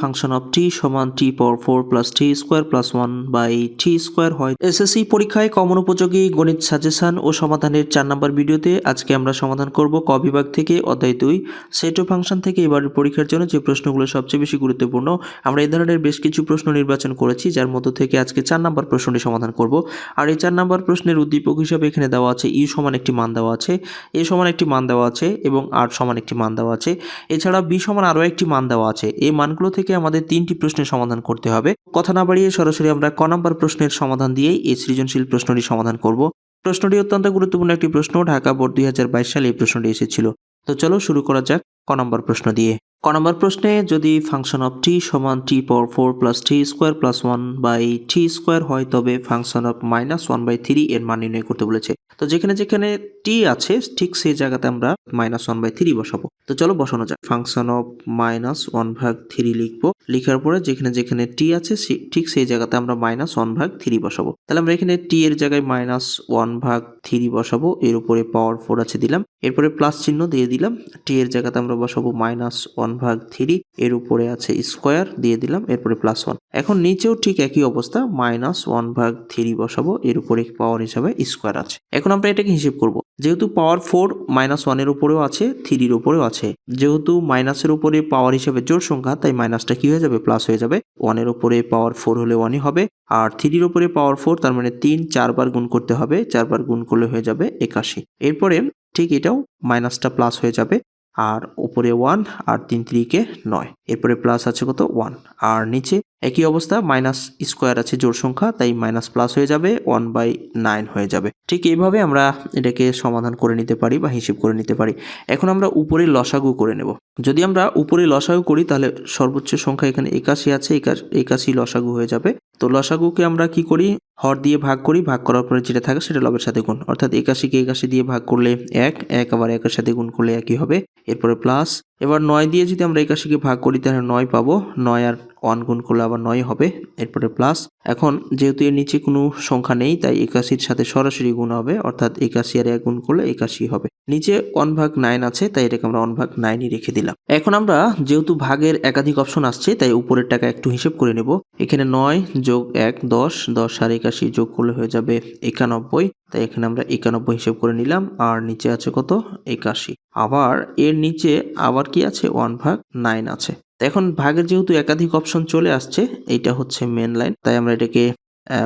Function of T সমান T power four plus T square plus one by T square হয়। SSC পরীক্ষায় common উপযোগী গণিত suggestion ও সমাধানের চার নম্বর ভিডিওতে আজকে আমরা সমাধান করব ক বিভাগ থেকে অধ্যায় দুই। সেট ও ফাংশন থেকে এবারের পরীক্ষার জন্য যে প্রশ্নগুলো সবচেয়ে বেশি গুরুত্বপূর্ণ, আমরা এই ধরনের বেশ কিছু প্রশ্ন নির্বাচন করেছি, যার মধ্য থেকে আজকে চার নম্বর প্রশ্নটি সমাধান করব। আর এই চার নম্বর প্রশ্নের উদ্দীপক হিসাবে এখানে দেওয়া আছে ইউ সমান একটি মান দেওয়া আছে এ সমান একটি মান দেওয়া আছে এবং আর সমান একটি মান দেওয়া আছে। এছাড়া বি সমান আরও একটি মান দেওয়া আছে। এই মানগুলো থেকে আমাদের তিনটি প্রশ্নের সমাধান করতে হবে। কথা না বাড়িয়ে সরাসরি আমরা ক নম্বর প্রশ্নের সমাধান দিয়েই এই সৃজনশীল প্রশ্নটি সমাধান করব। প্রশ্নটি অত্যন্ত গুরুত্বপূর্ণ একটি প্রশ্ন। ঢাকা বোর্ড দুই হাজার বাইশ সালে এই প্রশ্নটি এসেছিল। তো চলো শুরু করা যাক ক নম্বর প্রশ্ন দিয়ে। ক নম্বর প্রশ্নে যদি ফাংশন অফ টি সমান T power four plus T square plus one by T square হয়, তবে function of minus one by three এর মান নির্ণয় করতে বলেছে। তো যেখানে যেখানে টি আছে, ঠিক সেই জায়গাতে আমরা মাইনাস ওয়ান বাই থ্রি বসাবো। তো চলো বসানো যাক। ফাংশন অফ মাইনাস ওয়ান ভাগ থ্রি লিখব। লিখার পরে যেখানে যেখানে টি আছে ঠিক সেই জায়গাতে আমরা মাইনাস ওয়ান ভাগ থ্রি বসাবো। তাহলে আমরা এখানে টি এর জায়গায় মাইনাস ওয়ান ভাগ থ্রি বসাবো। এর উপরে পাওয়ার ফোর আছে দিলাম। এরপরে প্লাস চিহ্ন দিয়ে দিলাম। টি এর জায়গাতে আমরা বসাবো মাইনাস ওয়ান ভাগ থ্রি এর উপরে আছে স্কোয়ার দিয়ে দিলাম। এরপরে প্লাস ওয়ান এখন নিচেও ঠিক একই অবস্থা। মাইনাস ওয়ান ভাগ থ্রি বসাবো। এর উপরে পাওয়ার হিসাবে স্কোয়ার আছে। এখন আমরা এটাকে হিসেব করব। যেহেতু পাওয়ার ফোর মাইনাস ওয়ানের উপরেও আছে থ্রির উপরেও আছে। যেহেতু মাইনাসের উপরে পাওয়ার হিসেবে জোর সংখ্যা, তাই মাইনাসটা কি হয়ে যাবে? প্লাস হয়ে যাবে। ওয়ানের উপরে পাওয়ার ফোর হলে ওয়ানই হবে। আর থ্রির উপরে পাওয়ার ফোর তার মানে তিন চারবার গুণ করতে হবে। চারবার গুণ করলে হয়ে যাবে একাশি। এরপরে ঠিক এটাও মাইনাসটা প্লাস হয়ে যাবে। আর উপরে ওয়ান আর তিন তিরিকে নয়। এরপরে প্লাস আছে কত? ওয়ান আর নিচে একই অবস্থা মাইনাস স্কোয়ার আছে জোর সংখ্যা, তাই মাইনাস প্লাস হয়ে যাবে ওয়ান বাই নাইন হয়ে যাবে। ঠিক এইভাবে আমরা এটাকে সমাধান করে নিতে পারি বা হিসেব করে নিতে পারি। এখন আমরা উপরে লসাগু করে নেব। যদি আমরা উপরে লসাগু করি, তাহলে সর্বোচ্চ সংখ্যা এখানে একাশি আছে, একা- একাশি লসাগু হয়ে যাবে। তো লসাগুকে আমরা কি করি? হর দিয়ে ভাগ করি, ভাগ করার পরে যেটা থাকে সেটা লবের সাথে গুণ। অর্থাৎ একাশিকে একাশি দিয়ে ভাগ করলে এক এক আবার একের সাথে গুণ করলে একই হবে। এরপরে প্লাস এবার নয় দিয়ে যদি আমরা একাশিকে ভাগ করি, তাহলে নয় পাবো। নয় আর ওয়ান গুণ করলে আবার নয় হবে, এরপরে প্লাস এখন যেহেতু এর নিচে কোনো সংখ্যা নেই, তাই একাশির সাথে সরাসরি গুণ হবে, অর্থাৎ একাশি আর এক গুণ করলে একাশি হবে। নিচে ওয়ান ভাগ নাইন আছে, তাই এটাকে আমরা ওয়ান ভাগ নাইনই রেখে দিলাম। এখন আমরা যেহেতু ভাগের একাধিক অপশন আসছে, তাই উপরের টাকা একটু হিসেব করে নেব। এখানে নয় যোগ এক, দশ দশ আর একাশি যোগ করলে হয়ে যাবে একানব্বই। তাই এখানে আমরা একানব্বই হিসেব করে নিলাম, আর নিচে আছে কত? একাশি। আবার এর নিচে আবার কি আছে? ওয়ান ভাগ নাইন আছে। এখন ভাগের যেহেতু একাধিক অপশন চলে আসছে, এইটা হচ্ছে মেন লাইন তাই আমরা এটাকে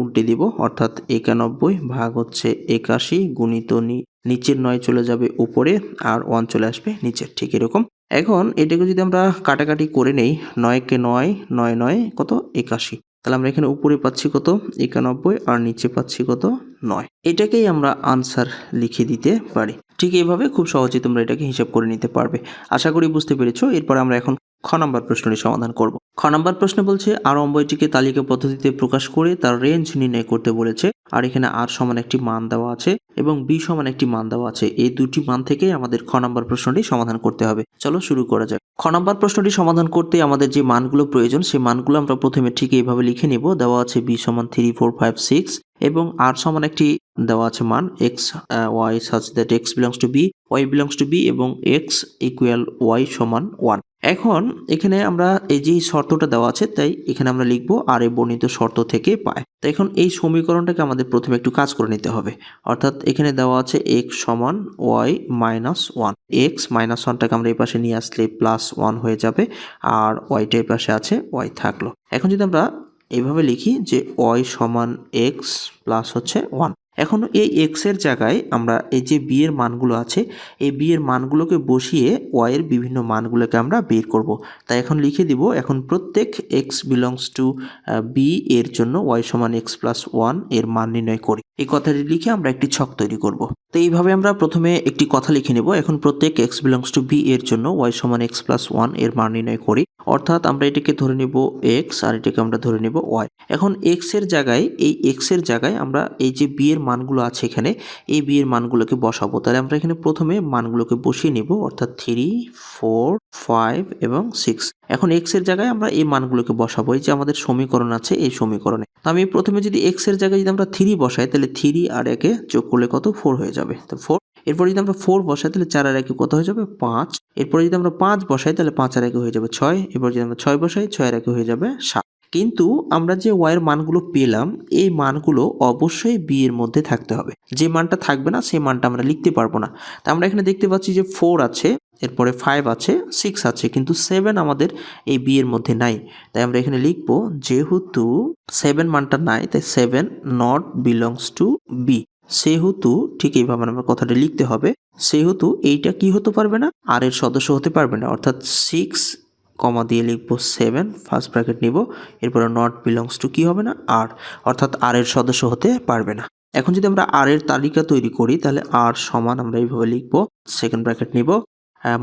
উল্টে দিব। অর্থাৎ একানব্বই ভাগ হচ্ছে একাশি গুণিত নিচের নয় চলে যাবে উপরে আর ওয়ান চলে আসবে নিচে ঠিক এরকম। এখন এটাকে যদি আমরা কাটাকাটি করে নেই, নয়কে নয় নয় নয়, কত? একাশি। তাহলে আমরা এখানে উপরে পাচ্ছি কত? একানব্বই আর নিচে পাচ্ছি কত? নয়। এটাকেই আমরা আনসার লিখে দিতে পারি। ঠিক এইভাবে খুব সহজে তোমরা এটাকে হিসাব করে নিতে পারবে। আশা করি বুঝতে পেরেছ। এরপর আমরা এখন খ নম্বর প্রশ্নটি সমাধান করব। খ নম্বর প্রশ্ন বলছে আর অম্বয়টিকে তালিকা পদ্ধতিতে প্রকাশ করে তার রেঞ্জ নির্ণয় করতে বলেছে। আর এখানে আর সমান একটি মান দেওয়া আছে এবং বি সমান একটি মান দেওয়া আছে। এই দুটি মান থেকেই আমাদের খ নম্বর প্রশ্নটি সমাধান করতে হবে। চলো শুরু করা যাক। খ নম্বর প্রশ্নটি সমাধান করতে আমাদের যে মানগুলো প্রয়োজন, সেই মানগুলো আমরা প্রথমে ঠিক এইভাবে লিখে নিব। দেওয়া আছে বি সমান থ্রি, ফোর, ফাইভ, সিক্স এবং আর সমান একটি দেওয়া আছে মান X Y, such that X belongs to B, Y belongs to B এবং এক্স ইকুয়াল ওয়াই সমান ওয়ান। এখন এখানে আমরা এই যে শর্তটা দেওয়া আছে, তাই এখানে আমরা লিখব আর এ বর্ণিত শর্ত থেকে পায়। তো এখন এই সমীকরণটাকে আমাদের প্রথমে একটু কাজ করে নিতে হবে। অর্থাৎ এখানে দেওয়া আছে এক্স সমান Y minus one X minus ওয়ানটাকে আমরা এই পাশে নিয়ে আসলে প্লাস ওয়ান হয়ে যাবে, আর ওয়াইটা এই পাশে আছে ওয়াই থাকল। এখন যদি আমরা এইভাবে লিখি যে ওয়াই সমান এক্স প্লাস হচ্ছে ওয়ান এখন এই এক্সের জায়গায় আমরা এই যে বি এর মানগুলো আছে, এই বি এর মানগুলোকে বসিয়ে ওয়াই এর বিভিন্ন মানগুলোকে আমরা বের করব। তাই এখন লিখে দিব, এখন প্রত্যেক এক্স বিলংস টু বি এর জন্য ওয়াই সমান এক্স প্লাস ওয়ানের মান নির্ণয় করি। এই কথাটি লিখে আমরা একটি ছক তৈরি করব। তো এইভাবে আমরা প্রথমে একটি কথা লিখে নেব। এখন প্রত্যেক এক্স বিলংস টু বি এর জন্য ওয়াই সমান এক্স প্লাস ওয়ানের মান নির্ণয় করি। অর্থাৎ আমরা এটাকে ধরে নেব এক্স আর এটাকে আমরা ধরে নেব ওয়াই এখন এক্সের জায়গায়, এই এক্সের জায়গায় আমরা এই যে বি এর মানগুলো আছে এখানে, এই বি এর মানগুলোকে বসাবো। তাহলে আমরা এখানে প্রথমে মানগুলোকে বসিয়ে নিব। অর্থাৎ থ্রি ফোর ফাইভ এবং সিক্স এখন এক্সের জায়গায় আমরা এই মানগুলোকে বসাবো, এই যে আমাদের সমীকরণ আছে এই সমীকরণে। তো আমি প্রথমে যদি এক্সের জায়গায় যদি আমরা থ্রি বসাই, তাহলে থ্রি আর একে যোগ করলে কত? ফোর হয়ে যাবে। তো ফোর এরপরে যদি আমরা ফোর বসাই, তাহলে চার আর একে কত হয়ে যাবে? পাঁচ। এরপরে যদি আমরা পাঁচ বসাই, তাহলে পাঁচ আর একে হয়ে যাবে ছয়। এরপর যদি আমরা ছয় বসাই, ছয় আর একে হয়ে যাবে সাত। কিন্তু আমরা যে ওয়াইয়ের মানগুলো পেলাম, এই মানগুলো অবশ্যই বি এর মধ্যে থাকতে হবে। যে মানটা থাকবে না, সেই মানটা আমরা লিখতে পারব না। তা আমরা এখানে দেখতে পাচ্ছি যে ফোর আছে। এরপরে ফাইভ আছে সিক্স আছে, কিন্তু সেভেন আমাদের এই বিয়ের মধ্যে নাই। তাই আমরা এখানে লিখব, যেহেতু সেভেন মানটা নাই, তাই seven not belongs to B সেহেতু ঠিক এইভাবে আমরা কথাটা লিখতে হবে, সেহেতু এইটা কি হতে পারবে না? আর এর সদস্য হতে পারবে না। অর্থাৎ সিক্স কমা দিয়ে লিখব সেভেন ফার্স্ট ব্র্যাকেট নিব, এরপরে নট বিলংস টু কি হবে না? আর অর্থাৎ আর এর সদস্য হতে পারবে না। এখন যদি আমরা আর এর তালিকা তৈরি করি, তাহলে আর সমান আমরা এইভাবে লিখব সেকেন্ড ব্র্যাকেট নিব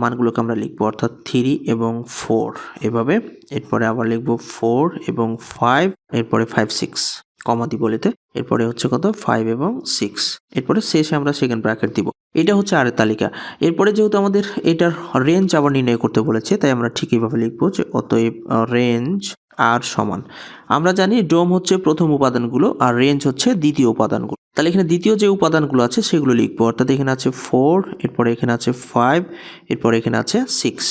মানগুলোকে আমরা লিখব, অর্থাৎ থ্রি এবং ফোর এভাবে এরপরে আবার লিখব ফোর এবং ফাইভ এরপরে ফাইভ সিক্স কমাদি বলেতে এরপরে হচ্ছে কত? ফাইভ এবং সিক্স এরপরে শেষে আমরা সেকেন্ড ব্র্যাকেট দিব। এটা হচ্ছে আরের তালিকা। এরপরে যেহেতু আমাদের এটার রেঞ্জ আবার নির্ণয় করতে বলেছে, তাই আমরা ঠিক এইভাবে লিখব যে অতএব রেঞ্জ আর সমান। আমরা জানি ডোম হচ্ছে প্রথম উপাদানগুলো, আর রেঞ্জ হচ্ছে দ্বিতীয় উপাদানগুলো। তাহলে এখানে দ্বিতীয় যে উপাদানগুলো আছে, সেগুলো লিখব। অর্থাৎ এখানে আছে ফোর এরপরে এখানে আছে ফাইভ এরপরে এখানে আছে সিক্স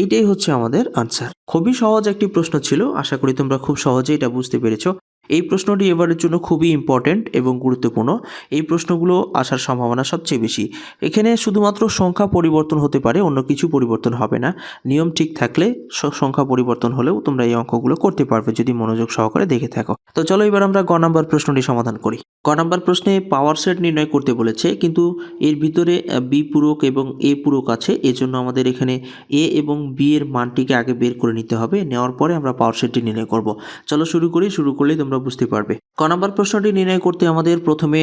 এইটাই হচ্ছে আমাদের আনসার খুবই সহজ একটি প্রশ্ন ছিল। আশা করি তোমরা খুব সহজেই এটা বুঝতে পেরেছ। এই প্রশ্নটি এবারের জন্য খুবই ইম্পর্ট্যান্ট এবং গুরুত্বপূর্ণ। এই প্রশ্নগুলো আসার সম্ভাবনা সবচেয়ে বেশি। এখানে শুধুমাত্র সংখ্যা পরিবর্তন হতে পারে, অন্য কিছু পরিবর্তন হবে না। নিয়ম ঠিক থাকলে সংখ্যা পরিবর্তন হলেও তোমরা এই অঙ্কগুলো করতে পারবে যদি মনোযোগ সহকারে দেখে থাকো। তো চলো এবার আমরা গ নাম্বার প্রশ্নটি সমাধান করি। ক নাম্বার প্রশ্নে পাওয়ার সেট নির্ণয় করতে বলেছে, কিন্তু এর ভিতরে বি পূরক এবং এ পূরক আছে, এজন্য আমাদের এখানে এ এবং বি এর মানটিকে আগে বের করে নিতে হবে। নেওয়ার পরে আমরা পাওয়ার সেটটি নির্ণয় করব। চলো শুরু করি, শুরু করলেই তোমরা বুঝতে পারবে। ক নম্বর প্রশ্নটি নির্ণয় করতে আমাদের প্রথমে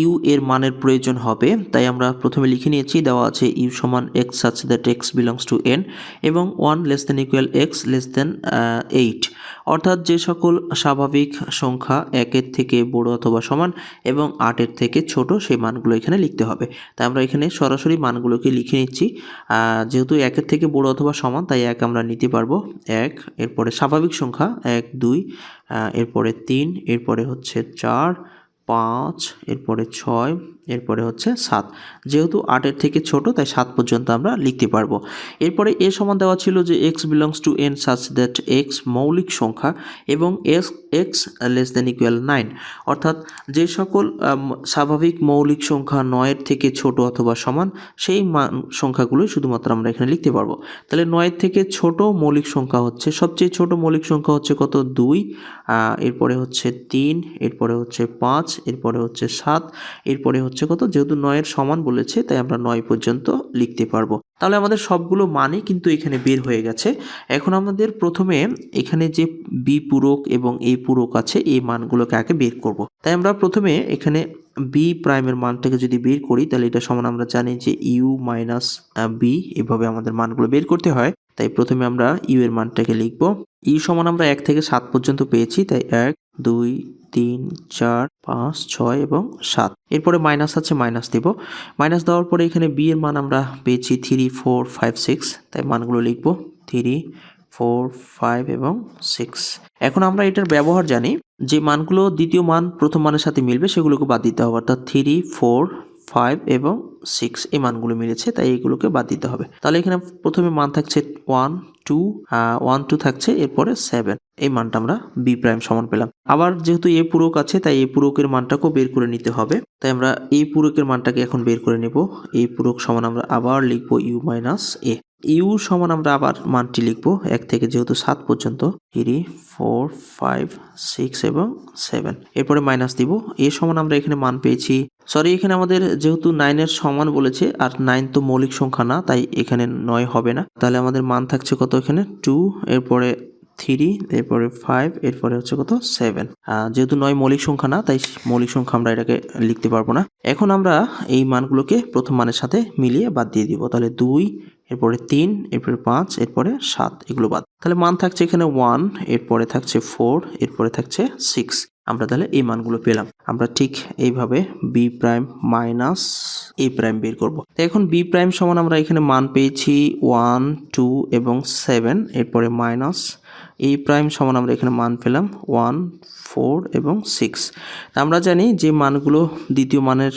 ইউ এর মানের প্রয়োজন হবে, তাই আমরা প্রথমে লিখে নিয়েছি, দেওয়া আছে ইউ সমান X such that X belongs to N এবং one less than equal X less than eight অর্থাৎ যে সকল স্বাভাবিক সংখ্যা একের থেকে বড় অথবা সমান এবং আটের থেকে ছোট সেই মানগুলো এখানে লিখতে হবে। তাই আমরা এখানে সরাসরি মানগুলোকে লিখে নিচ্ছি। যেহেতু একের থেকে বড় অথবা সমান, তাই এক আমরা নিতে পারব। এক, এরপরে স্বাভাবিক সংখ্যা, এক, দুই এরপরে তিন, এরপরে হচ্ছে চার পাঁচ এরপরে ছয় এরপরে হচ্ছে সাত। যেহেতু আটের থেকে ছোট, তাই সাত পর্যন্ত আমরা লিখতে পারব। এরপরে এ সমান দেওয়া ছিল যে X belongs to N such that X মৌলিক সংখ্যা এবং X X less than equal nine অর্থাৎ যে সকল স্বাভাবিক মৌলিক সংখ্যা নয়ের থেকে ছোট অথবা সমান, সেই মান সংখ্যাগুলোই শুধুমাত্র আমরা এখানে লিখতে পারব। তাহলে নয়ের থেকে ছোট মৌলিক সংখ্যা হচ্ছে, সবচেয়ে ছোট মৌলিক সংখ্যা হচ্ছে কত? দুই। এরপরে হচ্ছে তিন, এরপরে হচ্ছে পাঁচ, এরপরে হচ্ছে সাত, এরপরে হচ্ছে কত? যেহেতু নয়ের সমান বলেছে, তাই আমরা নয় পর্যন্ত লিখতে পারব। তাহলে আমাদের সবগুলো মানই কিন্তু এখানে বের হয়ে গেছে। এখন আমাদের প্রথমে এখানে যে বি পূরক এবং এ পূরক আছে, এই মানগুলোকে আগে বের করব। তাই আমরা প্রথমে এখানে বি প্রাইমের মানটাকে যদি বের করি, তাহলে এটা সমান আমরা জানি যে ইউ মাইনাস বি এভাবে আমাদের মানগুলো বের করতে হয়। তাই প্রথমে আমরা ইউ এর মানটাকে লিখব। ইউ সমান আমরা এক থেকে সাত পর্যন্ত পেয়েছি, তাই এক, দুই তিন, চার, পাঁচ, ছয় এবং সাত। এরপরে মাইনাস আছে, মাইনাস দেব। মাইনাস দেওয়ার পরে এখানে বি এর মান আমরা পেয়েছি থ্রি ফোর ফাইভ সিক্স তাই মানগুলো লিখব থ্রি ফোর ফাইভ এবং সিক্স এখন আমরা এটার ব্যবহার জানি, যে মানগুলো দ্বিতীয় মান প্রথম মানের সাথে মিলবে, সেগুলোকে বাদ দিতে হবে। অর্থাৎ থ্রি ফোর ফাইভ এবং সিক্স এই মানগুলো মিলেছে, তাই এইগুলোকে বাদ দিতে হবে। তাহলে এখানে প্রথমে মান থাকছে ওয়ান টু ওয়ান টু থাকছে, এরপরে সেভেন এই মানটা আমরা বি প্রাইম সমান পেলাম। আবার যেহেতু এ পূরক আছে, তাই এ পূরকের মানটাকেও বের করে নিতে হবে। তাই আমরা এ পূরকের মানটাকে এখন বের করে নেব। এই পূরক সমান আমরা আবার লিখব ইউ মাইনাস এ ইউ সমান আমরা আবার মানটি লিখব এক থেকে যেহেতু সাত পর্যন্ত। থ্রি ফোর ফাইভ সিক্স এবং সেভেন এরপরে মাইনাস দিব। এ সমান আমরা এখানে মান পেয়েছি। সরি এখানে আমাদের যেহেতু নাইনের সমান বলেছে, আর নাইন তো মৌলিক সংখ্যা না, তাই এখানে নয় হবে না। তাহলে আমাদের মান থাকছে কত এখানে? টু এরপরে থ্রি এরপরে ফাইভ এরপরে হচ্ছে কত? সেভেন যেহেতু নয় মৌলিক সংখ্যা না, তাই মৌলিক সংখ্যা আমরা এটাকে লিখতে পারব না। এখন আমরা এই মানগুলোকে প্রথম মানের সাথে মিলিয়ে বাদ দিয়ে দিব। তাহলে দুই, এরপরে তিন, এরপরে পাঁচ, এরপরে সাত, এগুলো বাদ। তাহলে মান থাকছে এখানে ওয়ান এরপরে থাকছে ফোর এরপরে থাকছে সিক্স আমরা তাহলে এই মানগুলো পেলাম। আমরা ঠিক এইভাবে B prime minus A prime বের করব। তো এখন বি প্রাইম সমান আমরা এখানে মান পেয়েছি ওয়ান টু এবং সেভেন এরপরে মাইনাস এই প্রাইম সমান আমরা এখানে মান পেলাম ওয়ান ফোর এবং সিক্স আমরা জানি যে মানগুলো দ্বিতীয় মানের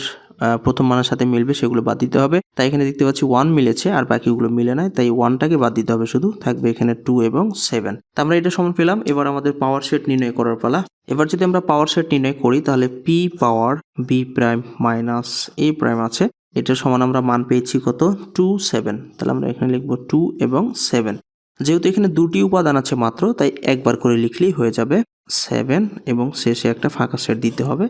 প্রথম মানের সাথে মিলবে সেগুলো বাদ দিতে হবে। তাই এখানে দেখতে পাচ্ছি ওয়ান মিলেছে আর বাকিগুলো মিলে নাই, তাই ওয়ানটাকে বাদ দিতে হবে শুধু, থাকবে এখানে টু এবং সেভেন তা আমরা এটা সমান পেলাম, এবার আমাদের পাওয়ার সেট নির্ণয় করার পালা। এবার যদি আমরা পাওয়ার সেট নির্ণয় করি, তাহলে P power B prime minus A prime আছে। এটার সমান আমরা মান পেয়েছি কত? টু সেভেন তাহলে আমরা এখানে লিখব টু এবং সেভেন যেহেতু এখানে দুটি উপাদান আছে মাত্র, তাই একবার করে লিখলেই হয়ে যাবে সেভেন এবং শেষে একটা ফাঁকা সেট দিতে হবে।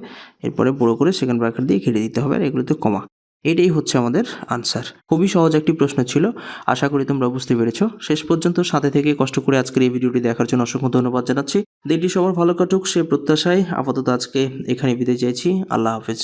এরপরে বড় করে সেকেন্ড ব্র্যাকেট দিয়ে ঘিরে দিতে হবে আর এগুলোতে কমা এটাই হচ্ছে আমাদের আনসার খুবই সহজ একটি প্রশ্ন ছিল, আশা করি তোমরা বুঝতে পেরেছ। শেষ পর্যন্ত সাথে থেকে কষ্ট করে আজকের এই ভিডিওটি দেখার জন্য অসংখ্য ধন্যবাদ জানাচ্ছি। দিনটি সবার ভালো কাটুক, সে প্রত্যাশায় আপাতত আজকে এখানে বিদায় চাইছি। আল্লাহ হাফেজ।